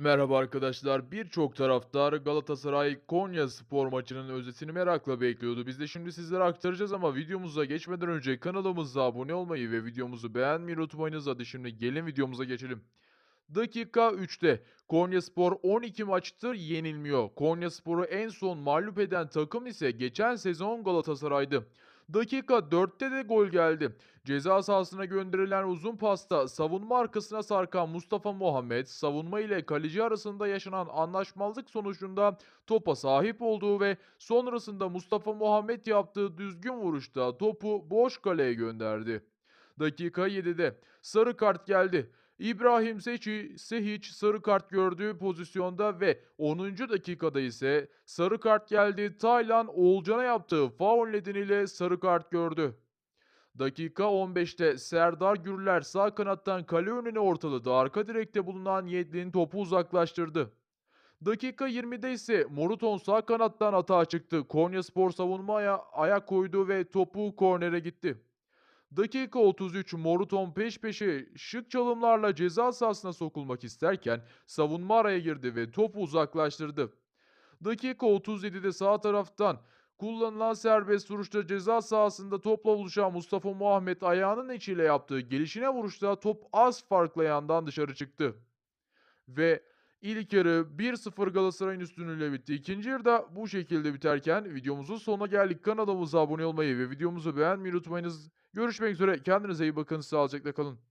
Merhaba arkadaşlar. Birçok taraftar Galatasaray Konya Spor maçının özetini merakla bekliyordu. Biz de şimdi sizlere aktaracağız ama videomuza geçmeden önce kanalımıza abone olmayı ve videomuzu beğenmeyi unutmayınız. Hadi şimdi gelin videomuza geçelim. Dakika 3'te Konyaspor 12 maçtır yenilmiyor. Konyaspor'u en son mağlup eden takım ise geçen sezon Galatasaray'dı. Dakika 4'te de gol geldi. Ceza sahasına gönderilen uzun pasta savunma arkasına sarkan Mustafa Muhammed, savunma ile kaleci arasında yaşanan anlaşmazlık sonucunda topa sahip olduğu ve sonrasında Mustafa Muhammed yaptığı düzgün vuruşta topu boş kaleye gönderdi. Dakika 7'de sarı kart geldi. İbrahim Seçi, Sehiç sarı kart gördüğü pozisyonda ve 10. dakikada ise sarı kart geldi. Taylan Oğulcan'a yaptığı faul nedeniyle sarı kart gördü. Dakika 15'te Serdar Gürler sağ kanattan kale önüne ortaladı. Arka direkte bulunan Yedlin topu uzaklaştırdı. Dakika 20'de ise Moruton sağ kanattan atağa çıktı. Konyaspor savunmaya ayak koydu ve topu kornere gitti. Dakika 33 Moruton peş peşe şık çalımlarla ceza sahasına sokulmak isterken savunma araya girdi ve topu uzaklaştırdı. Dakika 37'de sağ taraftan kullanılan serbest vuruşta ceza sahasında topla buluşan Mustafa Muhammed ayağının içiyle yaptığı gelişine vuruşta top az farkla yandan dışarı çıktı. Ve ilk yarı 1-0 Galatasaray'ın üstünlüğüyle bitti. İkinci yarıda bu şekilde biterken videomuzun sonuna geldik. Kanalımıza abone olmayı ve videomuzu beğenmeyi unutmayınız. Görüşmek üzere. Kendinize iyi bakın. Sağlıcakla kalın.